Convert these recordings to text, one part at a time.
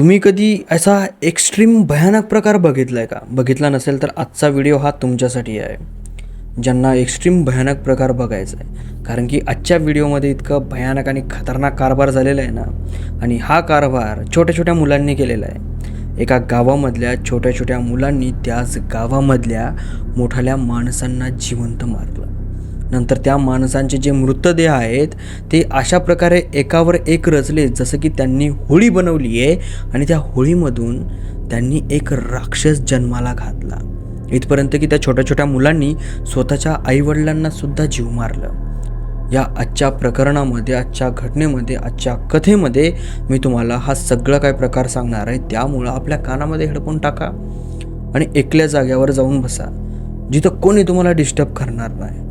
तुम्ही कधी असा एक्स्ट्रीम भयानक प्रकार बघितला आहे का? बघितला नसेल तर आजचा व्हिडिओ हा तुमच्यासाठी आहे. ज्यांना एक्स्ट्रीम भयानक प्रकार बघायचा आहे कारण की आजच्या व्हिडिओमध्ये इतकं भयानक आणि खतरनाक कारभार झालेला आहे ना? आणि हा कारभार छोट्या छोट्या मुलांनी केलेला आहे. एका गावामधल्या छोट्या छोट्या मुलांनी त्याच गावामधल्या मोठाल्या माणसांना जिवंत मारलं. नंतर त्या माणसांचे जे मृतदेह आहेत ते अशा प्रकारे एकावर एक रचले जसं की त्यांनी होळी बनवली आहे आणि त्या होळीमधून त्यांनी एक राक्षस जन्माला घातला. इथपर्यंत की त्या छोट्या छोट्या मुलांनी स्वतःच्या आईवडिलांना सुद्धा जीव मारलं. या आजच्या प्रकरणामध्ये आजच्या घटनेमध्ये आजच्या कथेमध्ये मी तुम्हाला हा सगळा काय प्रकार सांगणार आहे त्यामुळं आपल्या कानामध्ये हेडफोन टाका आणि एकल्या जाग्यावर जाऊन बसा जिथं कोणी तुम्हाला डिस्टर्ब करणार नाही.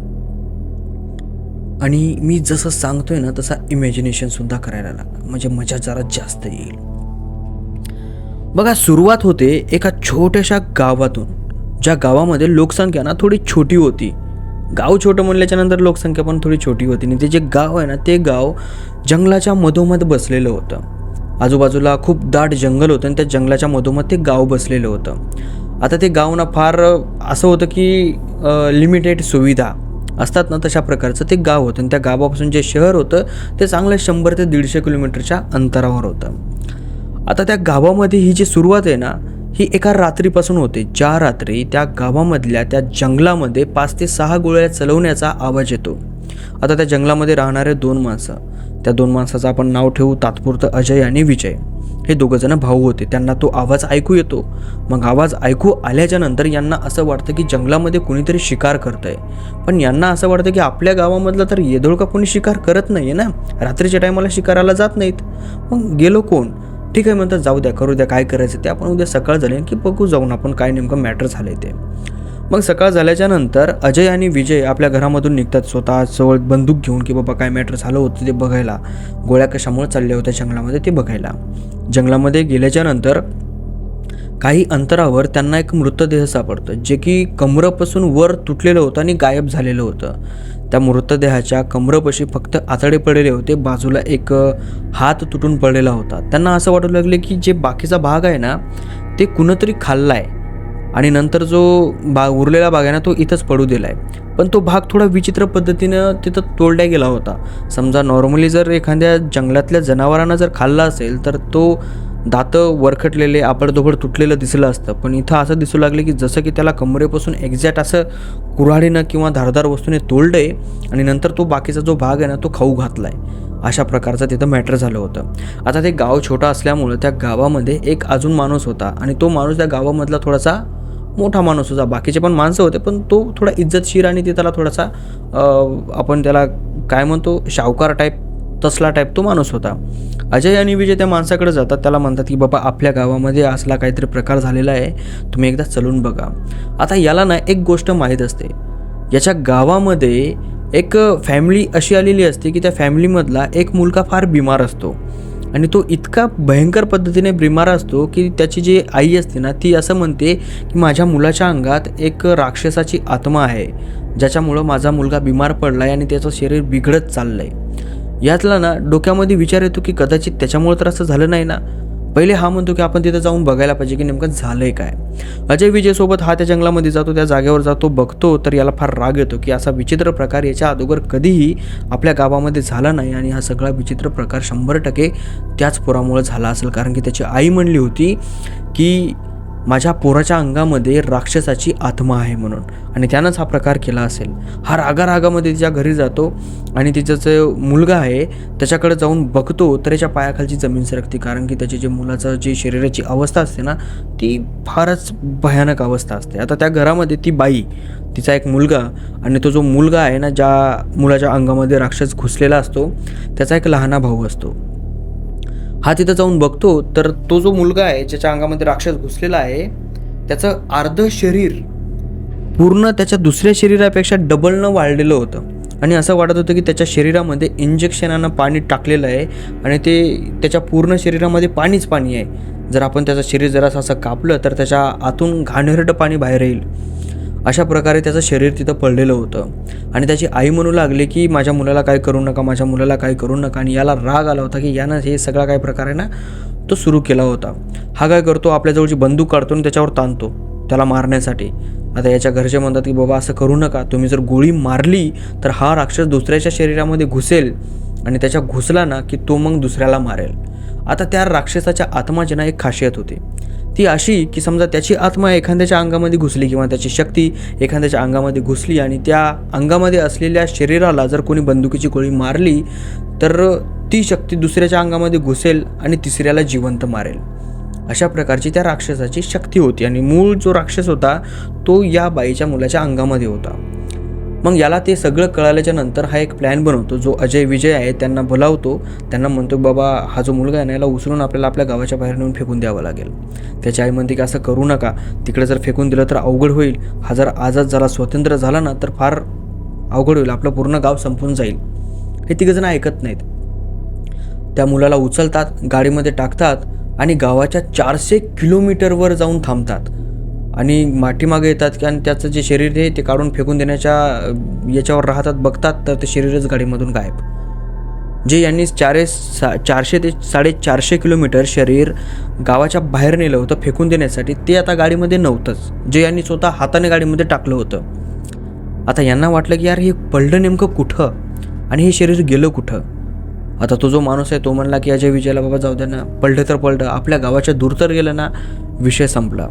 आणि मी जसं सांगतोय ना तसा इमॅजिनेशन सुद्धा करायला लागला. म्हणजे मजा जरा जास्त येईल. बघा सुरुवात होते एका छोट्याशा गावातून. ज्या गावामध्ये लोकसंख्या ना थोडी छोटी होती. गाव छोटं म्हणल्याच्या नंतर लोकसंख्या पण थोडी छोटी होती. आणि ते जे गाव आहे ना ते गाव जंगलाच्या मधोमध बसलेलं होतं. आजूबाजूला खूप दाट जंगल होतं आणि त्या जंगलाच्या मधोमध ते गाव बसलेलं होतं. आता ते गाव ना फार असं होतं की लिमिटेड सुविधा. असतात ना तशा प्रकारचं ते गाव होतं. आणि त्या गावापासून जे शहर होतं ते चांगलं शंभर ते दीडशे किलोमीटरच्या अंतरावर होतं. आता त्या गावामध्ये ही जी सुरुवात आहे ना ही एका रात्रीपासून होते. ज्या रात्री त्या गावामधल्या त्या जंगलामध्ये पाच ते सहा गोळ्या चलवण्याचा आवाज येतो. आता त्या जंगलामध्ये राहणारे दोन माणसं. त्या दोन माणसाचं आपण नाव ठेवू तात्पुरतं अजय आणि विजय. हे दोघंजण भाऊ होते. त्यांना तो आवाज ऐकू येतो. मग आवाज ऐकू आल्याच्यानंतर यांना असं वाटतं की जंगलामध्ये कुणीतरी शिकार करतंय. पण यांना असं वाटतं की आपल्या गावामधलं तर येदोळ का कोणी शिकार करत नाही आहे ना? रात्रीच्या टायमाला शिकाराला जात नाहीत. मग गेलो कोण? ठीक आहे म्हणतात जाऊ द्या करू द्या काय करायचं ते. आपण उद्या सकाळ झाले की बघू जाऊन आपण काय नेमकं मॅटर झालं ते. मग सकाळ झाल्याच्यानंतर अजय आणि विजय आपल्या घरामधून निघतात स्वतः जवळ बंदूक घेऊन की बाबा काय मॅटर झालं होतं ते बघायला. गोळ्या कशामुळे चालल्या होत्या जंगलामध्ये ते बघायला. जंगलामध्ये गेल्याच्यानंतर काही अंतरावर त्यांना एक मृतदेह सापडतं जे की कमरपासून वर तुटलेलं होतं आणि गायब झालेलं होतं. त्या मृतदेहाच्या कमरपाशी फक्त आतडे पडलेले होते बाजूला एक हात तुटून पडलेला होता. त्यांना असं वाटू लागले की जे बाकीचा भाग आहे ना ते कुणंतरी आहे आणि नंतर जो भाग उरलेला भाग आहे ना तो इथंच पडू दिला आहे पण तो भाग थोडा विचित्र पद्धतीनं तिथं तोडल्या गेला होता. समजा नॉर्मली जर एखाद्या जंगलातल्या जनावरांना जर खाल्ला असेल तर तो दातं वरखटलेले आपडदोबड तुटलेलं दिसलं असतं. पण इथं असं दिसू लागलं की जसं की त्याला कमरेपासून एक्झॅक्ट असं कुऱ्हाडीनं किंवा धारदार वस्तूने तोडलं आहे आणि नंतर तो बाकीचा जो भाग आहे ना तो खाऊ घातला आहे अशा प्रकारचं तिथं मॅटर झालं होतं. आता ते गाव छोटं असल्यामुळं त्या गावामध्ये एक अजून माणूस होता आणि तो माणूस त्या गावामधला थोडासा मोठा माणूस होता. बाकीचे पण माणसं होते पण तो थोडा इज्जतशीर आणि ते त्याला थोडासा आपण त्याला काय म्हणतो शावकार टाईप तसला टाईप तो माणूस होता. अजय आणि विजय त्या माणसाकडे जातात त्याला म्हणतात की बाबा आपल्या गावामध्ये असला काहीतरी प्रकार झालेला आहे तुम्ही एकदा चलून बघा. आता याला ना एक गोष्ट माहीत असते. याच्या गावामध्ये एक फॅमिली अशी आलेली असते की त्या फॅमिलीमधला एक मुलगा फार बिमार असतो. आणि तो इतका भयंकर पद्धतीने बिमार असतो की त्याची जी आई असते ना ती असं म्हणते की माझ्या मुलाच्या अंगात एक राक्षसाची आत्मा आहे ज्याच्यामुळं माझा मुलगा बिमार पडला आहे आणि त्याचं शरीर बिघडत चाललं आहे यातला ना डोक्यामध्ये विचार येतो की कदाचित त्याच्यामुळं तर असं झालं नाही ना. पहिले हा म्हणतो की आपण तिथं जाऊन बघायला पाहिजे की नेमकं झालंय काय. अजय विजयसोबत हा त्या जंगलामध्ये जातो त्या जागेवर जातो बघतो तर याला फार राग येतो की असा विचित्र प्रकार याच्या अगोदर कधीही आपल्या गावामध्ये झाला नाही आणि हा सगळा विचित्र प्रकार शंभर टक्के त्याच पुरामुळे झाला असेल. कारण की त्याची आई म्हणली होती की माझ्या पोराच्या अंगामध्ये राक्षसाची आत्मा आहे म्हणून. आणि त्यानंच हा प्रकार केला असेल. हा रागारागामध्ये तिच्या घरी जातो आणि तिचा जो मुलगा आहे त्याच्याकडे जाऊन बघतो तर त्याच्या पायाखालची जमीन सरकते. कारण की त्याची जे मुलाचं जी शरीराची अवस्था असते ना ती फारच भयानक अवस्था असते. आता त्या घरामध्ये ती बाई तिचा एक मुलगा आणि तो जो मुलगा आहे ना ज्या मुलाच्या अंगामध्ये राक्षस घुसलेला असतो त्याचा एक लहाना भाऊ असतो. हा तिथं जाऊन बघतो तर तो जो मुलगा आहे ज्याच्या अंगामध्ये राक्षस घुसलेला आहे त्याचं अर्ध शरीर पूर्ण त्याच्या दुसऱ्या शरीरापेक्षा डबलनं वाढलेलं होतं. आणि असं वाटत होतं की त्याच्या शरीरामध्ये इंजेक्शनानं पाणी टाकलेलं आहे आणि ते त्याच्या पूर्ण शरीरामध्ये पाणीच पाणी आहे. जर आपण त्याचं शरीर जरासं असं कापलं तर त्याच्या आतून घाणेरडं पाणी बाहेर येईल. अशा प्रकारे त्याचं शरीर तिथं पडलेलं होतं. आणि त्याची आई म्हणू लागली की माझ्या मुलाला काय करू नका माझ्या मुलाला काय करू नका. आणि याला राग आला होता की यानं हे सगळा काय प्रकार आहे ना तो सुरू केला होता. हा काय करतो आपल्याजवळची बंदूक काढतो आणि त्याच्यावर ताणतो त्याला मारण्यासाठी. आता याच्या घरचे म्हणतात की बाबा असं करू नका. तुम्ही जर गोळी मारली तर हा राक्षस दुसऱ्याच्या शरीरामध्ये घुसेल आणि त्याच्या घुसला ना की तो मग दुसऱ्याला मारेल. आता त्या राक्षसाच्या आत्माची ना एक खासियत होती. ती अशी की समजा त्याची आत्मा एखाद्याच्या अंगामध्ये घुसली किंवा त्याची शक्ती एखाद्याच्या अंगामध्ये घुसली आणि त्या अंगामध्ये असलेल्या शरीराला जर कोणी बंदुकीची गोळी मारली तर ती शक्ती दुसऱ्याच्या अंगामध्ये घुसेल आणि तिसऱ्याला जिवंत मारेल. अशा प्रकारची त्या राक्षसाची शक्ती होती आणि मूळ जो राक्षस होता तो या बाईच्या मुलाच्या अंगामध्ये होता. मग याला ते सगळं कळाल्याच्या नंतर हा एक प्लॅन बनवतो. जो अजय विजय आहे त्यांना बोलावतो. त्यांना म्हणतो बाबा हा जो मुलगा आहे ना याला उचलून आपल्याला आपल्या गावाच्या बाहेर नेऊन फेकून द्यावं लागेल. त्याची आई म्हणते की असं करू नका. तिकडे जर फेकून दिलं तर अवघड होईल. हा जर आझाद झाला स्वतंत्र झाला ना तर फार अवघड होईल. आपलं पूर्ण गाव संपून जाईल. हे तिघजण ऐकत नाहीत. त्या मुलाला उचलतात गाडीमध्ये टाकतात आणि गावाच्या चारशे किलोमीटरवर जाऊन थांबतात. आणि माठीमागे येतात की आणि त्याचं जे शरीर आहे ते काढून फेकून देण्याच्या याच्यावर राहतात बघतात तर ते शरीरच गाडीमधून गायब. जे यांनी चारे सा चारशे ते साडेचारशे किलोमीटर शरीर गावाच्या बाहेर नेलं होतं फेकून देण्यासाठी ते आता गाडीमध्ये नव्हतंच. जे यांनी स्वतः हाताने गाडीमध्ये टाकलं होतं. आता यांना वाटलं की यार हे पडलं नेमकं कुठं? आणि हे शरीर गेलं कुठं? आता तो जो माणूस आहे तो म्हणला की अजय विजयला बाबा जाऊ द्या ना पडलं तर पडलं आपल्या गावाच्या दूर तर गेलं ना. विषय संपला.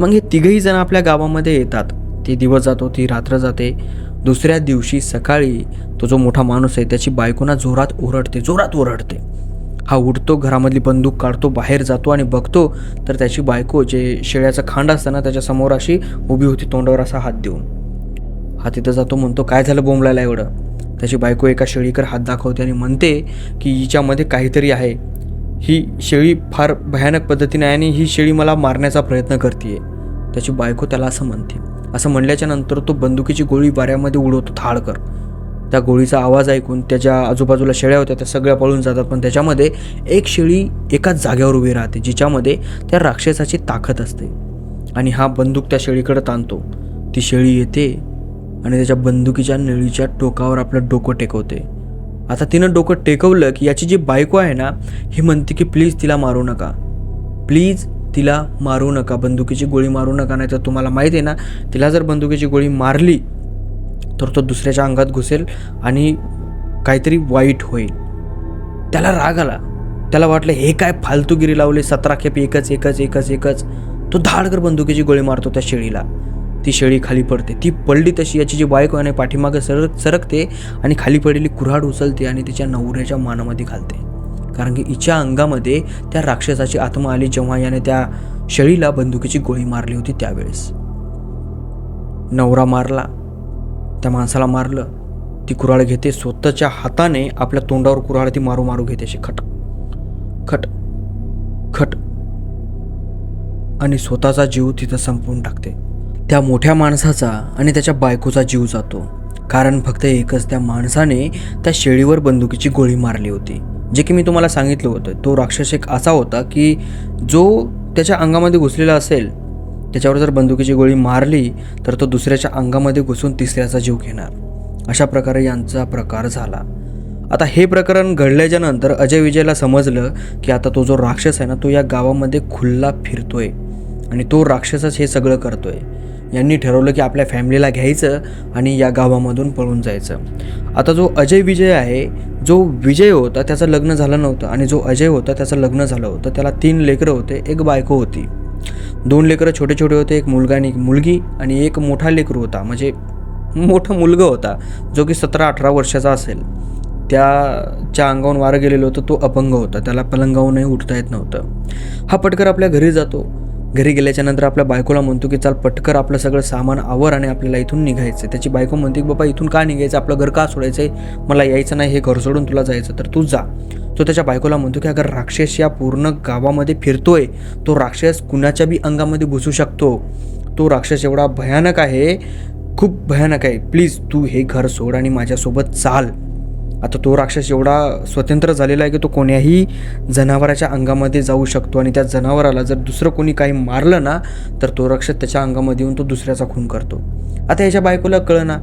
मग हे तिघही जण आपल्या गावामध्ये येतात. ते दिवस जातो ती रात्र जाते. दुसऱ्या दिवशी सकाळी तो जो मोठा माणूस आहे त्याची बायकोना जोरात ओरडते जोरात ओरडते. हा उठतो घरामधली बंदूक काढतो बाहेर जातो आणि बघतो तर त्याची बायको जे शेळ्याचं खांड असतं ना अशी उभी होती तोंडावर असा हात देऊन. हा तिथं जातो म्हणतो काय झालं बोंबलायला एवढं? त्याची बायको एका शेळीकर हात दाखवते आणि म्हणते की हिच्यामध्ये काहीतरी आहे. ही शेळी फार भयानक पद्धतीने आहे आणि ही शेळी मला मारण्याचा प्रयत्न करते त्याची बायको त्याला असं म्हणते. असं म्हणल्याच्या नंतर तो बंदुकीची गोळी वाऱ्यामध्ये उडवतो थाळकर त्या गोळीचा आवाज ऐकून त्याच्या आजूबाजूला शेळ्या होत्या त्या सगळ्या पळून जातात. पण त्याच्यामध्ये एक शेळी एकाच जागेवर उभी राहते जिच्यामध्ये त्या राक्षसाची ताकद असते. आणि हा बंदूक त्या शेळीकडे ताणतो. ती शेळी येते आणि त्याच्या बंदुकीच्या नळीच्या टोकावर आपलं डोकं टेकवते. आता तिनं डोकं टेकवलं की याची जी बायको आहे ना ही म्हणते की प्लीज तिला मारू नका. प्लीज तिला मारू नका. बंदुकीची गोळी मारू नका नाही तर तुम्हाला माहीत आहे ना तिला जर बंदुकीची गोळी मारली तर तो दुसऱ्याच्या अंगात घुसेल आणि काहीतरी वाईट होईल. त्याला राग आला. त्याला वाटलं हे काय फालतूगिरी लावले सतरा खेप एकच एकच एकच एकच. तो धाडकर बंदुकीची गोळी मारतो त्या शेळीला. ती शेळी खाली पडते. ती पडली तशी याची जी बायको आहे पाठीमागे सरक सरकते आणि खाली पडलेली कुऱ्हाड उचलते आणि तिच्या नवऱ्याच्या मानामध्ये घालते. कारण की हिच्या अंगामध्ये त्या राक्षसाची आत्मा आली जेव्हा याने त्या शेळीला बंदुकीची गोळी मारली होती त्यावेळेस. नवरा मारला त्या माणसाला मारलं ती कुऱ्हाड घेते स्वतःच्या हाताने आपल्या तोंडावर कुऱ्हाड ती मारू मारू घेते अशी खट खट खट आणि स्वतःचा जीव तिथं संपवून टाकते. त्या मोठ्या माणसाचा आणि त्याच्या बायकोचा जीव जातो. कारण फक्त एकच त्या माणसाने त्या शेळीवर बंदुकीची गोळी मारली होती. जे की मी तुम्हाला सांगितलं होतं तो राक्षस एक असा होता की जो त्याच्या अंगामध्ये घुसलेला असेल त्याच्यावर जर बंदुकीची गोळी मारली तर तो दुसऱ्याच्या अंगामध्ये घुसून तिसऱ्याचा जीव घेणार. अशा प्रकारे यांचा प्रकार झाला. आता हे प्रकरण घडल्याच्या नंतर अजय विजयला समजलं की आता तो जो राक्षस आहे ना तो या गावामध्ये खुल्ला फिरतोय. आणि तो राक्षसच हे सगळं करतोय. यांनी ठरवलं की आपल्या फॅमिलीला घ्यायचं आणि या गावामधून पळून जायचं. आता जो अजय विजय आहे जो विजय होता त्याचं लग्न झालं नव्हतं आणि जो अजय होता त्याचं लग्न झालं होतं. त्याला तीन लेकरं होते एक बायको होती. दोन लेकरं छोटे छोटे होते एक मुलगा आणि एक मुलगी आणि एक मोठा लेकरू होता. म्हणजे मोठा मुलगा होता जो की सतरा अठरा वर्षाचा असेल. त्याच्या अंगावून वारं गेलेलं होतं तो अपंग होता. त्याला पलंगावूनही उठता येत नव्हतं. हा पटकर आपल्या घरी जातो. घरी गेल्याच्यानंतर आपल्या बायकोला म्हणतो की चाल पटकर आपलं सगळं सामान आवर आणि आपल्याला इथून निघायचं त्याची बायको म्हणते की बाबा इथून का निघायचं? आपलं घर का सोडायचं आहे मला यायचं नाही हे घर सोडून तुला जायचं तर तू जा. तो त्याच्या बायकोला म्हणतो की अगर राक्षस या पूर्ण गावामध्ये फिरतोय. तो राक्षस कुणाच्या बी अंगामध्ये घुसू शकतो. तो राक्षस एवढा भयानक आहे खूप भयानक आहे. प्लीज तू हे घर सोड आणि माझ्यासोबत चाल. आता तो राक्षस एवढा स्वतंत्र झालेला आहे की तो कोण्याही जनावराच्या अंगामध्ये जाऊ शकतो आणि त्या जनावराला जर दुसरं कोणी काही मारलं ना तर तो राक्षस त्याच्या अंगामध्ये येऊन तो दुसऱ्याचा खून करतो. आता याच्या बायकोला कळना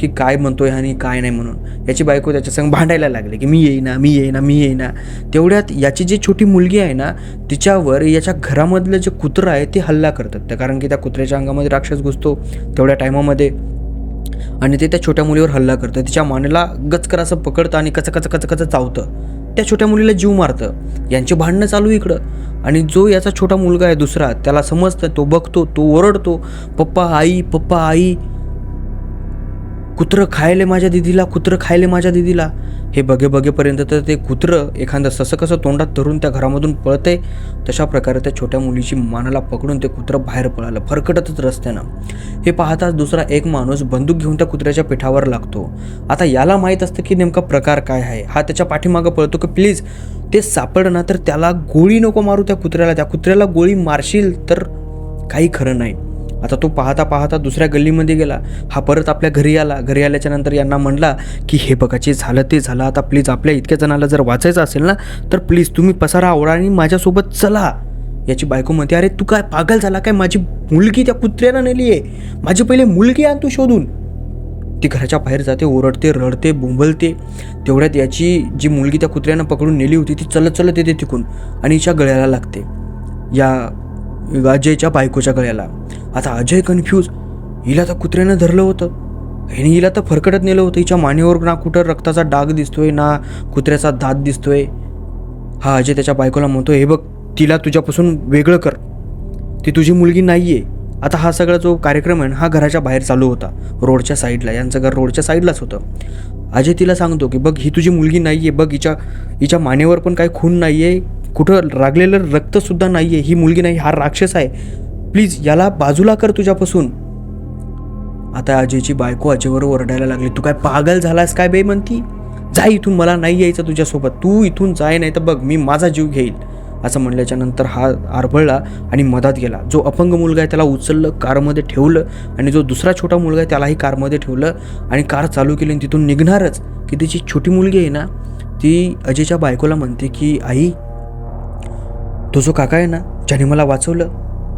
की काय म्हणतोय आणि काय नाही म्हणून. याची बायको त्याच्या संग भांडायला लागले की मी येईना मी येईना मी येईना. तेवढ्यात याची जी छोटी मुलगी आहे ना तिच्यावर याच्या घरामधलं जे कुत्रं आहे ते हल्ला करतात. त्या कारण की त्या कुत्र्याच्या अंगामध्ये राक्षस घुसतो तेवढ्या टायमामध्ये आणि ते त्या छोट्या मुलीवर हल्ला करतं. तिच्या मानेला गचकर असं पकडतं आणि कच कच कच कच चावतं. त्या छोट्या मुलीला जीव मारतं. यांची भांडणं चालू इकडं. आणि जो याचा छोटा मुलगा आहे दुसरा त्याला समजतं तो बघतो तो ओरडतो पप्पा आई पप्पा आई कुत्रं खायले माझ्या दिदीला कुत्रं खायले माझ्या दिदीला? हे बघे बघेपर्यंत तर ते कुत्रं एखादं ससं कसं तोंडात धरून त्या घरामधून पळते तशा प्रकारे त्या छोट्या मुलीची मानाला पकडून ते कुत्रं बाहेर पळालं फरकटतच रस्त्यानं. हे पाहताच दुसरा एक माणूस बंदूक घेऊन त्या कुत्र्याच्या पिठावर लागतो. आता याला माहीत असतं की नेमका प्रकार काय आहे? हा त्याच्या पाठीमागं पळतो की प्लीज ते सापडलं ना तर त्याला गोळी नको मारू त्या कुत्र्याला त्या कुत्र्याला गोळी मारशील तर काही खरं नाही. आता तो पाहता पाहता दुसऱ्या गल्लीमध्ये गेला. हा परत आपल्या घरी आला. घरी आल्याच्यानंतर यांना म्हणला की हे बघा जे झालं ते झालं. आता प्लीज आपल्या इतक्या जणाला जर वाचायचं असेल ना तर प्लीज तुम्ही पसारा आवडा आणि माझ्यासोबत चला. याची बायको म्हणते अरे तू काय पागल झाला काय? माझी मुलगी त्या कुत्र्यानं नेली आहे. माझी पहिले मुलगी आण तू शोधून. ती घराच्या बाहेर जाते ओरडते रडते बोंबलते. तेवढ्यात याची जी मुलगी त्या कुत्र्यानं पकडून नेली होती ती चलत चलत येते तिकून आणि हिच्या गळ्याला लागते. या अजयच्या बायकोच्या गळ्याला. आता अजय कन्फ्यूज हिला तर कुत्र्यानं धरलं होतं. ह्याने हिला तर फरकटत नेलं होतं. हिच्या मानेवर ना कुठं रक्ताचा डाग दिसतोय ना कुत्र्याचा दात दिसतोय. हा अजय त्याच्या बायकोला म्हणतो हे बघ तिला तुझ्यापासून वेगळं कर. ती तुझी मुलगी नाही आहे आता हा सगळा जो कार्यक्रम आहे ना, हा घराच्या बाहेर चालू होता. रोडच्या साईडला यांचं घर रोडच्या साईडलाच होतं. अजय तिला सांगतो की बघ ही तुझी मुलगी नाही आहे बघ हिच्या हिच्या मानेवर पण काही खून नाही आहे कुठं लागलेलं रक्तसुद्धा नाही आहे ही मुलगी नाही हा राक्षस आहे. प्लीज याला बाजूला कर तुझ्यापासून. आता अजयची बायको अजयवर ओरडायला लागली. तू काय पागल झालास काय बे म्हणती? जा इथून मला नाही यायचं तुझ्यासोबत. तू इथून जाय नाही तर बघ मी माझा जीव घेईल असं म्हणल्याच्या नंतर हा आरबळला आणि मधात गेला. जो अपंग मुलगा आहे त्याला उचललं कारमध्ये ठेवलं आणि जो दुसरा छोटा मुलगा आहे त्यालाही कारमध्ये ठेवलं आणि कार चालू केली आणि तिथून निघणारच. की तिची छोटी मुलगी आहे ना ती अजयच्या बायकोला म्हणते की आई तो जो काका आहे ना ज्याने मला वाचवलं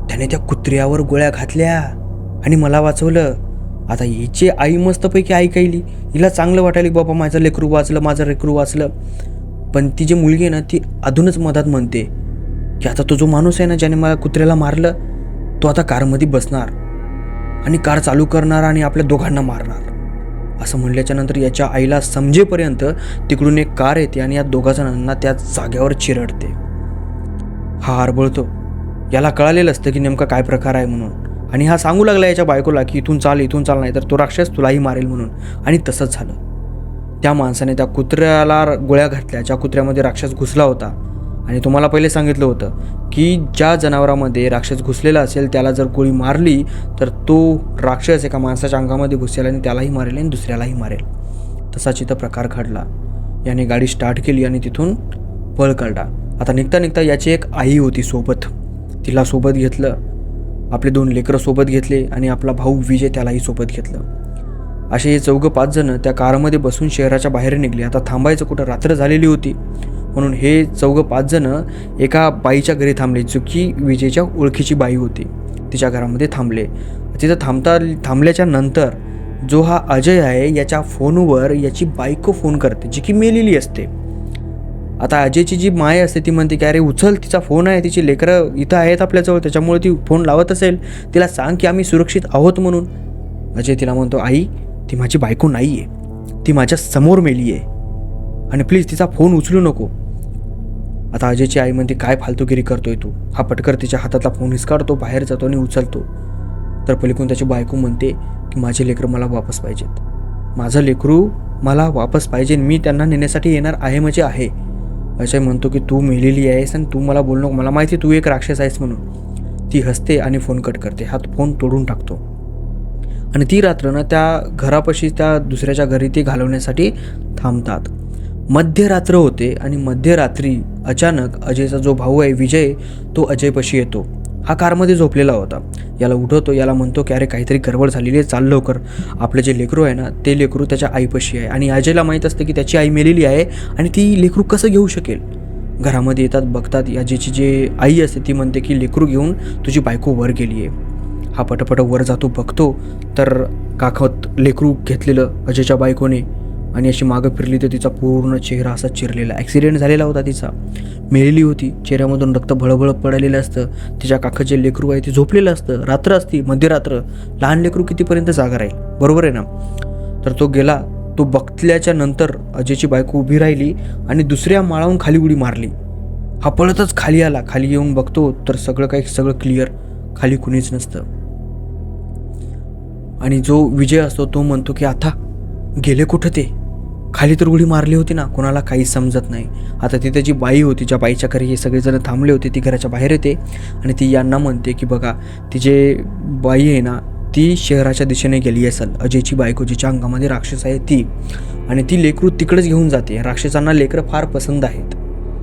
त्याने त्या कुत्र्यावर गोळ्या घातल्या आणि मला वाचवलं. आता हिची आई मस्तपैकी ऐकायली हिला चांगलं वाटायला की बाबा माझं लेकरू वाचलं माझं लेकरू वाचलं. पण ती जी मुलगी आहे ना ती अधूनच मधात म्हणते की आता तो जो माणूस आहे ना ज्याने मला कुत्र्याला मारलं तो आता कारमध्ये बसणार आणि कार चालू करणार आणि आपल्या दोघांना मारणार. असं म्हणल्याच्या नंतर याच्या आईला समजेपर्यंत तिकडून एक कार येते आणि या दोघा जणांना त्या जाग्यावर चिरडते. हा बळतो. याला कळालेलं असतं की नेमका काय प्रकार आहे म्हणून. आणि हा सांगू लागला याच्या बायकोला की इथून चाल इथून चाल नाही तर तो राक्षस तुलाही मारेल म्हणून. आणि तसंच झालं. त्या माणसाने त्या कुत्र्याला गोळ्या घातल्या. ज्या कुत्र्यामध्ये राक्षस घुसला होता. आणि तुम्हाला पहिले सांगितलं होतं की ज्या जनावरामध्ये राक्षस घुसलेला असेल त्याला जर गोळी मारली तर तो राक्षस एका माणसाच्या अंगामध्ये घुसेल आणि त्यालाही मारेल आणि दुसऱ्यालाही मारेल. तसाच इथं प्रकार घडला. याने गाडी स्टार्ट केली आणि तिथून पळ काढला आता निघता निघता याची एक आई होती सोबत. तिला सोबत घेतलं. आपले दोन लेकरं सोबत घेतले आणि आपला भाऊ विजय त्यालाही सोबत घेतलं. असे हे चौघं पाच जण त्या कारमध्ये बसून शहराच्या बाहेर निघले. आता थांबायचं कुठं? रात्र झालेली होती. म्हणून हे चौघं पाच जण एका बाईच्या घरी थांबले जो की विजयच्या ओळखीची बाई होती. तिच्या घरामध्ये थांबले. तिथं थांबता थांबल्याच्या नंतर जो हा अजय आहे याच्या फोनवर याची बायको फोन करते जी की मेलेली असते. आता अजयची जी माय असते ती म्हणते की अरे उचल तिचा फोन आहे तिची लेकरं इथं आहेत आपल्याजवळ त्याच्यामुळे ती फोन लावत असेल. तिला सांग की आम्ही सुरक्षित आहोत म्हणून. अजय तिला म्हणतो आई ती माझी बायको नाही आहे ती माझ्यासमोर मेली आहे आणि प्लीज तिचा फोन उचलू नको. आता अजयची आई म्हणते काय फालतूगिरी करतोय तू? हा पटकर तिच्या हातातला फोन हिसकाडतो बाहेर जातो आणि उचलतो. तर पलीकडून त्याची बायको म्हणते की माझे लेकरं मला वापस पाहिजेत. माझं लेकरू मला वापस पाहिजे मी त्यांना नेण्यासाठी येणार आहे म्हणजे आहे. अजय म्हणतो की तू मेलेली आहेस आणि तू मला बोलणं नको. मला माहिती आहे तू एक राक्षस आहेस म्हणून. ती हसते आणि फोन कट करते. हा फोन तोडून टाकतो. आणि ती रात्र ना त्या घरापाशी त्या दुसऱ्याच्या घरी ती घालवण्यासाठी थांबतात. मध्यरात्र होते आणि मध्यरात्री अचानक अजयचा जो भाऊ आहे विजय तो अजयपाशी येतो. हा कारमध्ये झोपलेला होता. याला उठवतो याला म्हणतो की अरे काहीतरी गडबड झालेली आहे चाल लवकर. आपलं जे लेकरू आहे ना ते लेकरू त्याच्या आईपाशी आहे आणि अजयला माहीत असतं की त्याची आई मेलेली आहे आणि ती लेकरू कसं घेऊ शकेल? घरामध्ये येतात बघतात याजीची जे आई असते ती म्हणते की लेकरू घेऊन तुझी बायको वर गेली आहे. हा पटपट वर जातो बघतो. तर काखत लेकरू घेतलेलं अजयच्या बायकोने आणि अशी मागं फिरली तर तिचा पूर्ण चेहरा असा चिरलेला. ॲक्सिडेंट झालेला होता तिचा. मेलेली होती. चेहऱ्यामधून रक्त भळभळ पडलेलं असतं. तिच्या काकाचे लेकरू आहे ते झोपलेलं असतं. रात्र असती. मध्यरात्र. लहान लेकरू कितीपर्यंत जागा राहील? बरोबर आहे ना? तर तो गेला. तो बघल्याच्या नंतर अजयची बायको उभी राहिली आणि दुसऱ्या माळाहून खाली उडी मारली. हा पळतच खाली आला. खाली येऊन बघतो तर सगळं काही सगळं क्लिअर खाली कुणीच नसतं. आणि जो विजय असतो तो म्हणतो की आता गेले कुठं ते? खाली तर गोळी मारली होती ना कोणाला काही समजत नाही. आता तिथे जी बाई होती ज्या बाईच्या घरी हे सगळेजण थांबले होते ती घराच्या बाहेर येते. आणि ती यांना म्हणते की बघा ती जे बाई आहे ना ती शहराच्या दिशेने गेली असेल. अजयची बायको जिच्या अंगामध्ये राक्षस आहे ती. आणि ती लेकरू तिकडेच घेऊन जाते. राक्षसांना लेकरं फार पसंत आहेत.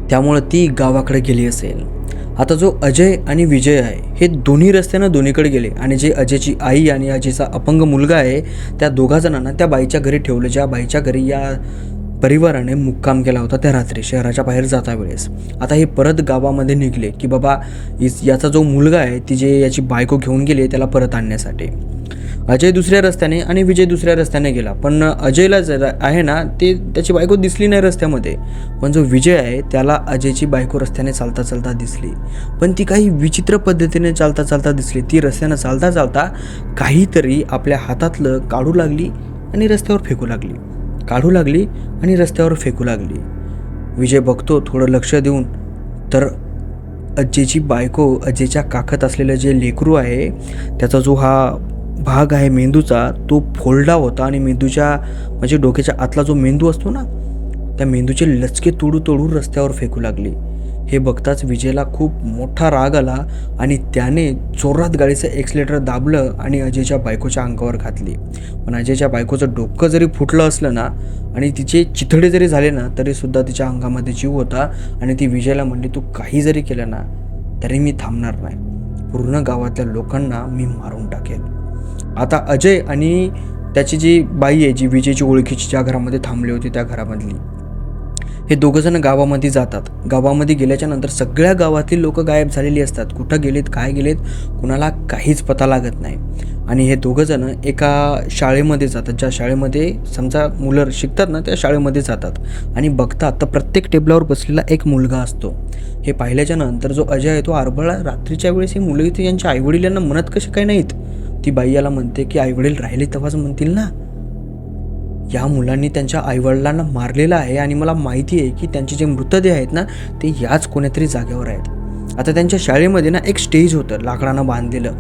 त्यामुळं ती गावाकडे गेली असेल. आता जो अजय आणि विजय आहे हे दोन्ही रस्त्यानं दोन्हीकडे गेले आणि जे अजयची आई आणि अजयचा अपंग मुलगा आहे त्या दोघा जणांना त्या बाईच्या घरी ठेवलं. ज्या बाईच्या घरी या परिवाराने मुक्काम केला होता त्या रात्री शहराच्या बाहेर जाता वेळेस. आता हे परत गावामध्ये निघले की बाबा याचा जो मुलगा आहे ती जे याची बायको घेऊन गेली आहे त्याला परत आणण्यासाठी. अजय दुसऱ्या रस्त्याने आणि विजय दुसऱ्या रस्त्याने गेला. पण अजयला जरा आहे ना ते त्याची बायको दिसली नाही रस्त्यामध्ये. पण जो विजय आहे त्याला अजयची बायको रस्त्याने चालता चालता दिसली. पण ती काही विचित्र पद्धतीने चालता चालता दिसली. ती रस्त्यानं चालता चालता काहीतरी आपल्या हातातलं काढू लागली आणि रस्त्यावर फेकू लागली. काढू लागली आणि रस्त्यावर फेकू लागली. विजय बघतो थोडं लक्ष देऊन. तर अज्जेची बायको अज्जेच्या काखत असलेलं जे लेकरू आहे त्याचा जो हा भाग आहे मेंदूचा तो फोल्डा होता आणि मेंदूच्या म्हणजे डोक्याच्या आतला जो मेंदू असतो ना त्या मेंदूचे लचके तोडू तोडू रस्त्यावर फेकू लागली. हे बघताच विजयला खूप मोठा राग आला आणि त्याने जोरात गाडीचं एक्सलेटर दाबलं आणि अजयच्या बायकोच्या अंगावर घातली. पण अजयच्या बायकोचं डोकं जरी फुटलं असलं ना आणि तिचे चिथडे जरी झाले ना तरी सुद्धा तिच्या अंगामध्ये जीव होता आणि ती विजयला म्हणली तू काही जरी केलं ना तरी मी थांबणार नाही. पूर्ण गावातल्या लोकांना मी मारून टाकेल आता अजय आणि त्याची जी बाई आहे जी विजयची ओळखीची ज्या घरामध्ये थांबली होती त्या घरामधली हे दोघंजण गावामध्ये जातात. गावामध्ये गेल्याच्यानंतर सगळ्या गावातील लोक गायब झालेली असतात. कुठं गेलेत काय गेलेत कुणाला काहीच पता लागत नाही. आणि हे दोघंजण एका शाळेमध्ये जातात. ज्या शाळेमध्ये समजा मुलं शिकतात ना त्या शाळेमध्ये जातात. आणि बघतात तर प्रत्येक टेबलावर बसलेला एक मुलगा असतो. हे पाहिल्याच्या नंतर जो अजय आहे तो आरबळा रात्रीच्या वेळेस ही मुलं इथे यांच्या आईवडिलांना म्हणत कसे काय नाहीत? ती बाई याला म्हणते की आईवडील राहिले तेव्हाच म्हणतील ना. या मुलांनी त्यांच्या आईवडिलांना मारलेलं आहे आणि मला माहिती आहे की त्यांचे जे मृतदेह आहेत ना ते याच कोणत्यातरी जागेवर आहेत. आता त्यांच्या शाळेमध्ये ना एक स्टेज होतं लाकडानं बांधलेलं.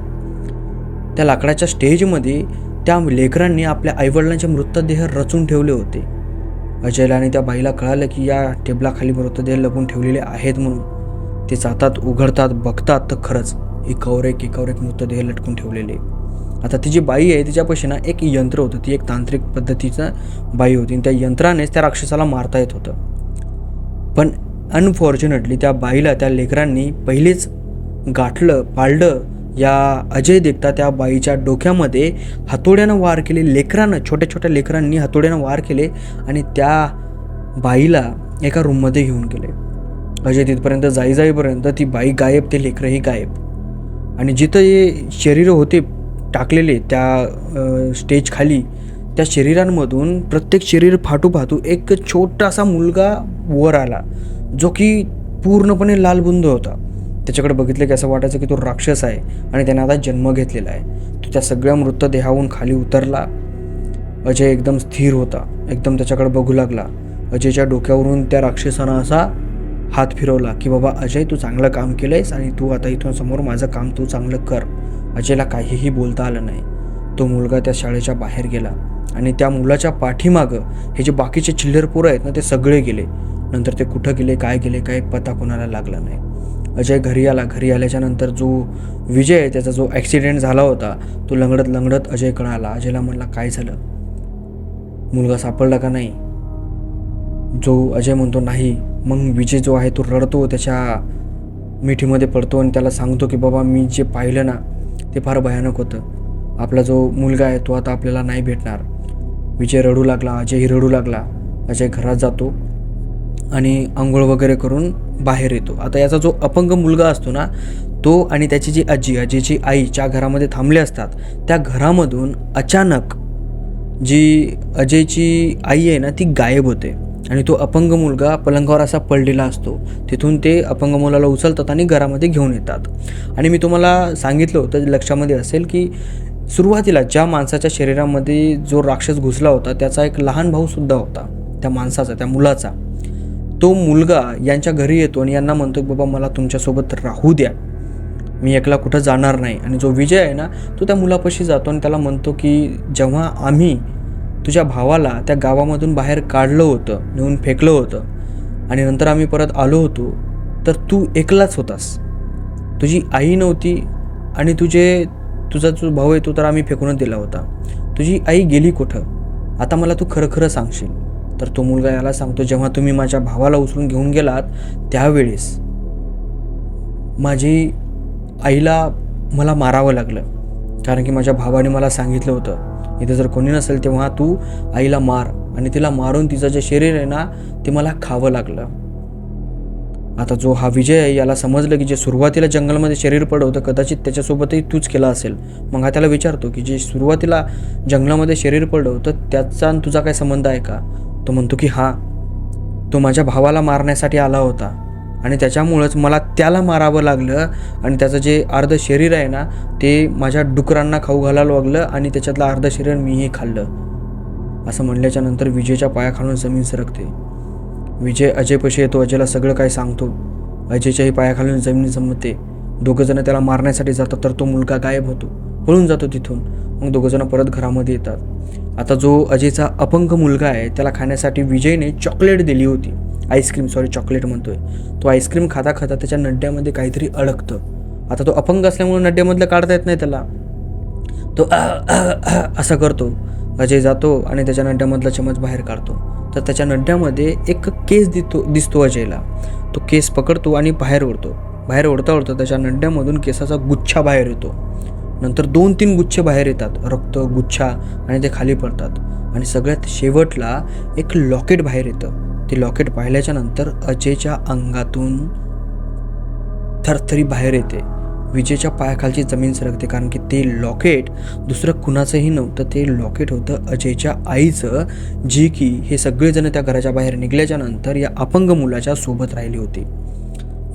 त्या लाकडाच्या स्टेजमध्ये त्या लेकरांनी आपल्या आईवडिलांचे मृतदेह रचून ठेवले होते. अजयला आणि त्या बाईला कळालं की या टेबलाखाली मृतदेह लपून ठेवलेले आहेत म्हणून. ते जातात उघडतात बघतात तर खरंच एकावर एक एकावर एक मृतदेह लटकून ठेवलेले. आता ती जी बाई आहे तिच्यापाशी ना एक यंत्र होतं. ती एक तांत्रिक पद्धतीचं बाई होती. आणि त्या यंत्रानेच त्या राक्षसाला मारता येत होतं. पण अनफॉर्च्युनेटली त्या बाईला त्या लेकरांनी पहिलेच गाठलं पाळलं. या अजय देखता त्या बाईच्या डोक्यामध्ये हातोड्यानं वार केले. लेकरानं छोट्या छोट्या लेकरांनी हातोड्यानं वार केले आणि त्या बाईला एका रूममध्ये घेऊन गेले. अजय तिथपर्यंत जाई जाईपर्यंत ती बाई गायब ते लेकरंही गायब. आणि जिथं हे शरीर होते टाकलेले त्या स्टेजखाली त्या शरीरांमधून प्रत्येक शरीर फाटू फाटू एक छोटासा मुलगा वर आला जो की पूर्णपणे लालबुंद होता. त्याच्याकडे बघितलं की असं वाटायचं की तो राक्षस आहे आणि त्याने आता जन्म घेतलेला आहे. तो त्या सगळ्या मृतदेहाहून खाली उतरला. अजय एकदम स्थिर होता एकदम त्याच्याकडे बघू लागला. अजयच्या डोक्यावरून त्या राक्षसानं असा हात फिरवला की बाबा अजय तू चांगलं काम केलंयस आणि तू आता इथून समोर माझं काम तू चांगलं कर. अजयला काहीही बोलता आलं नाही. तो मुलगा त्या शाळेच्या बाहेर गेला आणि त्या मुलाच्या पाठीमागं हे जे बाकीचे चिल्लर पोरं आहेत ना ते सगळे गेले. नंतर ते कुठं गेले काय गेले काय पता कोणाला लागला नाही. अजय घरी आला. घरी आल्याच्यानंतर जो विजय आहे त्याचा जो ॲक्सिडेंट झाला होता तो लंगडत लंगडत अजयकडे आला. अजयला म्हणला काय झालं? मुलगा सापडला का नाही? जो अजय म्हणतो नाही. मग विजय जो आहे तो रडतो त्याच्या मिठीमध्ये पडतो आणि त्याला सांगतो की बाबा मी जे पाहिलं ना ते फार भयानक होतं. आपला जो मुलगा आहे तो आता आपल्याला नाही भेटणार. विजय रडू लागला अजयही रडू लागला. अजय घरात जातो आणि आंघोळ वगैरे करून बाहेर येतो. आता याचा जो अपंग मुलगा असतो ना तो आणि त्याची जी आजी आजीची आई ज्या घरामध्ये थांबले असतात त्या घरामधून अचानक जी अजयची आई आहे ना ती गायब होते. आणि तो अपंग मुलगा पलंगावर असा पडलेला असतो. तिथून ते अपंग मुलाला उचलतात आणि घरामध्ये घेऊन येतात. आणि मी तुम्हाला सांगितलं होतं लक्षामध्ये असेल की सुरुवातीला ज्या माणसाच्या शरीरामध्ये जो राक्षस घुसला होता त्याचा एक लहान भाऊसुद्धा होता त्या माणसाचा त्या मुलाचा. तो मुलगा यांच्या घरी येतो आणि यांना म्हणतो की बाबा मला तुमच्यासोबत राहू द्या. मी एकला कुठं जाणार नाही. आणि जो विजय आहे ना तो त्या मुलापाशी जातो आणि त्याला म्हणतो की जेव्हा आम्ही तुझ्या भावाला त्या गावामधून बाहेर काढलं होतं नेऊन फेकलं होतं. आणि नंतर आम्ही परत आलो होतो तर तू एकलाच होतास. तुझी आई नव्हती आणि तुझे तुझा जो भाऊ आहे तो तर आम्ही फेकूनच दिला होता. तुझी आई गेली कुठं? आता मला तू खरं खरं सांगशील. तर तो मुलगा याला सांगतो जेव्हा तुम्ही माझ्या भावाला उचलून घेऊन गेलात त्यावेळेस माझी आईला मला मारावं लागलं. कारण की माझ्या भावाने मला सांगितलं होतं इथे जर कोणी नसेल तेव्हा तू आईला मार आणि तिला मारून तिचं जे शरीर आहे ना ते मला खावं लागलं. आता जो हा विजय आहे याला समजलं की जे सुरुवातीला जंगलमध्ये शरीर पडलं होतं कदाचित त्याच्यासोबतही तूच केला असेल. मग हा त्याला विचारतो की जे सुरुवातीला जंगलामध्ये शरीर पडलं होतं त्याचा आणि तुझा काय संबंध आहे का? तो म्हणतो की हा तो माझ्या भावाला मारण्यासाठी आला होता. आणि त्याच्यामुळंच मला त्याला मारावं लागलं आणि त्याचं जे अर्ध शरीर आहे ना ते माझ्या डुकरांना खाऊ घालायला लागलं आणि त्याच्यातलं अर्ध शरीर मीही खाल्लं. असं म्हणल्याच्या नंतर विजयच्या पायाखालून जमीन सरकते. विजय अजयपाशी येतो अजयला सगळं काय सांगतो. अजयच्याही पायाखालून जमीन जमते. दोघंजणं त्याला मारण्यासाठी जातात तर तो मुलगा गायब होतो. पळून जातो तिथून. मग दोघंजणं परत घरामध्ये येतात. आता जो अजयचा अपंग मुलगा आहे त्याला खाण्यासाठी विजयने चॉकलेट दिली होती. आईस्क्रीम सॉरी चॉकलेट म्हणतोय. तो आईस्क्रीम खाता खाता त्याच्या नड्ड्यामध्ये काहीतरी अडकतं. आता तो अपंग असल्यामुळे नड्ड्यामधलं काढता येत नाही त्याला. तो असं असा करतो. अजय जातो आणि त्याच्या नड्ड्यामधला चमच बाहेर काढतो. तर त्याच्या नड्ड्यामध्ये एक केस दिसतो दिसतो अजयला. तो केस पकडतो आणि बाहेर ओढतो. बाहेर ओढता ओढता त्याच्या नड्ड्यामधून केसाचा गुच्छा बाहेर येतो. नंतर दोन तीन गुच्छे बाहेर येतात. रक्त गुच्छा आणि ते खाली पडतात. आणि सगळ्यात शेवटला एक लॉकेट बाहेर येतं. ते लॉकेट पाहिल्याच्या नंतर अजयच्या अंगातून थरथरी बाहेर येते. विजेच्या पायाखालची जमीन सरकते कारण की ते लॉकेट दुसरं कुणाचंही नव्हतं. ते लॉकेट होतं अजयच्या आईचं जी की हे सगळेजण त्या घराच्या बाहेर निघल्याच्या नंतर या अपंग मुलाच्या सोबत राहिली होती.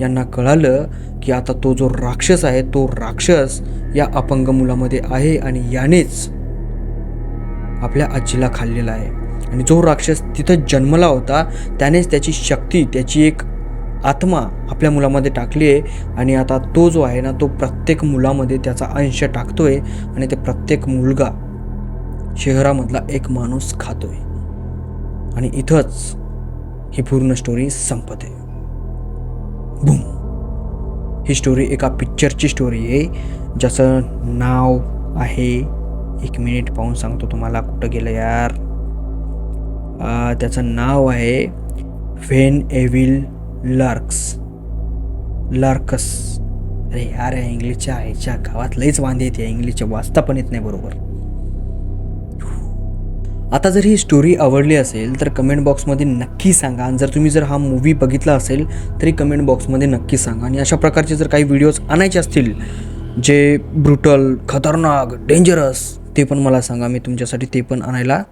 यांना कळालं की आता तो जो राक्षस आहे तो राक्षस या अपंग मुलामध्ये आहे आणि यानेच आपल्या आजीला खाल्लेला आहे. आणि जो राक्षस तिथं जन्मला होता त्यानेच त्याची शक्ती त्याची एक आत्मा आपल्या मुलामध्ये टाकली आहे. आणि आता तो जो आहे ना तो प्रत्येक मुलामध्ये त्याचा अंश टाकतोय आणि ते प्रत्येक मुलगा शहरामधला एक माणूस खातोय. आणि इथंच ही पूर्ण स्टोरी संपते. बूम ही स्टोरी एका पिक्चरची स्टोरी आहे. ज्याचं नाव आहे एक मिनिट पाहून सांगतो तुम्हाला कुठं गेलं यार. त्याचं नाव आहे व्हेन एविल लार्क्स. लार्कस. अरे यार या इंग्लिशच्या ह्याच्या गावात लईच वांदे येते इंग्लिशच्या वाचता पण येत नाही बरोबर. आता जर ही स्टोरी आवडली असेल तर कमेंट बॉक्समध्ये नक्की सांगा. आणि जर तुम्ही जर हा मूवी बघितला असेल तरी कमेंट बॉक्समध्ये नक्की सांगा. आणि अशा प्रकारचे जर काही व्हिडिओज आणायचे असतील जे ब्रुटल खतरनाक डेंजरस ते पण मला सांगा. मी तुमच्यासाठी ते पण आणायला